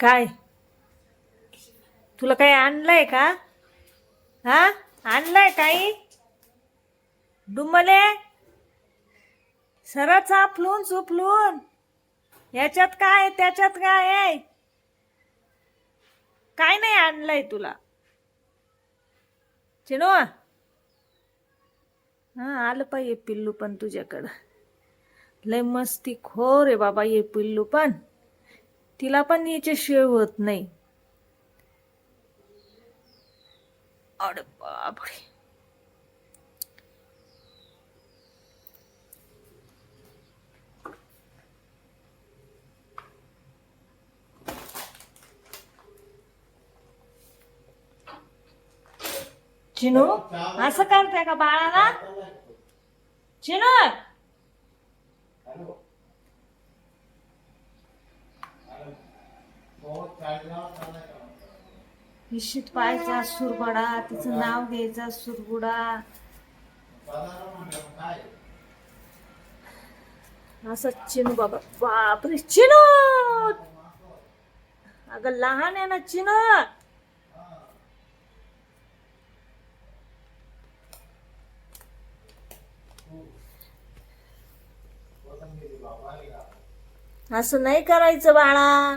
काय? तुला काही आणलंय का? हा? आणलंय काही? डुमले सरळ चापलून चुपलून याच्यात काय त्याच्यात काय आहे? काय नाही आणलंय तुला. चिनो? हा आलं पाहिजे पिल्लू पण तुझ्याकडं. लय मस्ती खोर आहे बाबा ये पिल्लू पण. तिला पण याच्याशिवाय होत नाही. अरे बापरे. चिनू असं करते का बाळाला? चिनू! निश्चित पाहायचा सुरबडा तिचं नाव घ्यायचा सुरबुडा असं चिनू बाबा. बापरे चिनू! अगं लहान आहे ना चिन! असं नाही करायचं बाळा.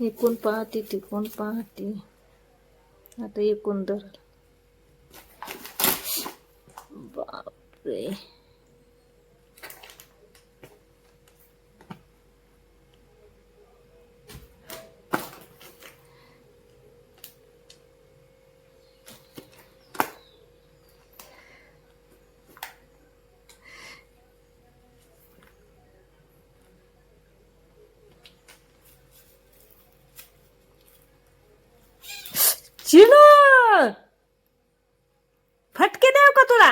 इकून पाहते तिकून पाहते. आता एकूण धर बापरे. चिनू! फटके देऊ का तुला?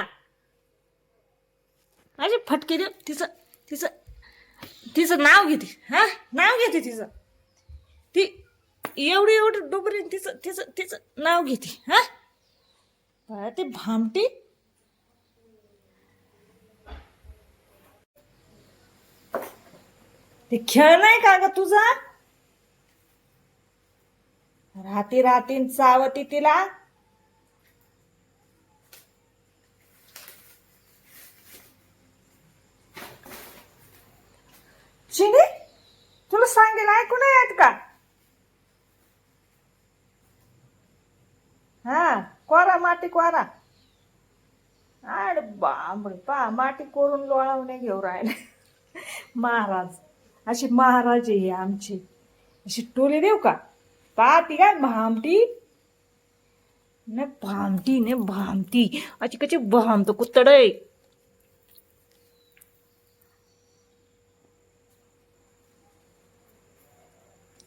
माझे फटके देव तिचं तिचं तिचं नाव घेते हा? नाव घेते तिचं. ती एवढी एवढी डोबरी तिचं तिचं तिचं नाव घेते हा? ते भामटी. ते खेळ नाही का ग तुझा? राहती राहतीन चावती तिला. चिनी तुला सांगेल ऐकू नाही आहेत का? हा कोरा माती कोरा. आड बापरे पा माती कोरून लोळावणे घेऊ राहिले. महाराज अशी महाराज आहे आमची. अशी टोली देऊ का? पाहती काय भामटी। ने भामटी ने भामटी। अशी कशी भामतो कुत्तड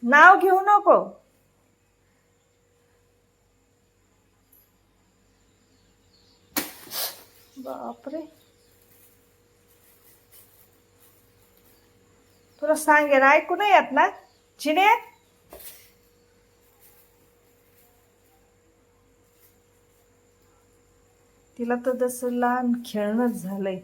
नाव घेऊ नको। बापरे। तुला सांगेल ऐकू नाही येत ना? चिने तिला तर तसं लहान खेळणंच झालंय.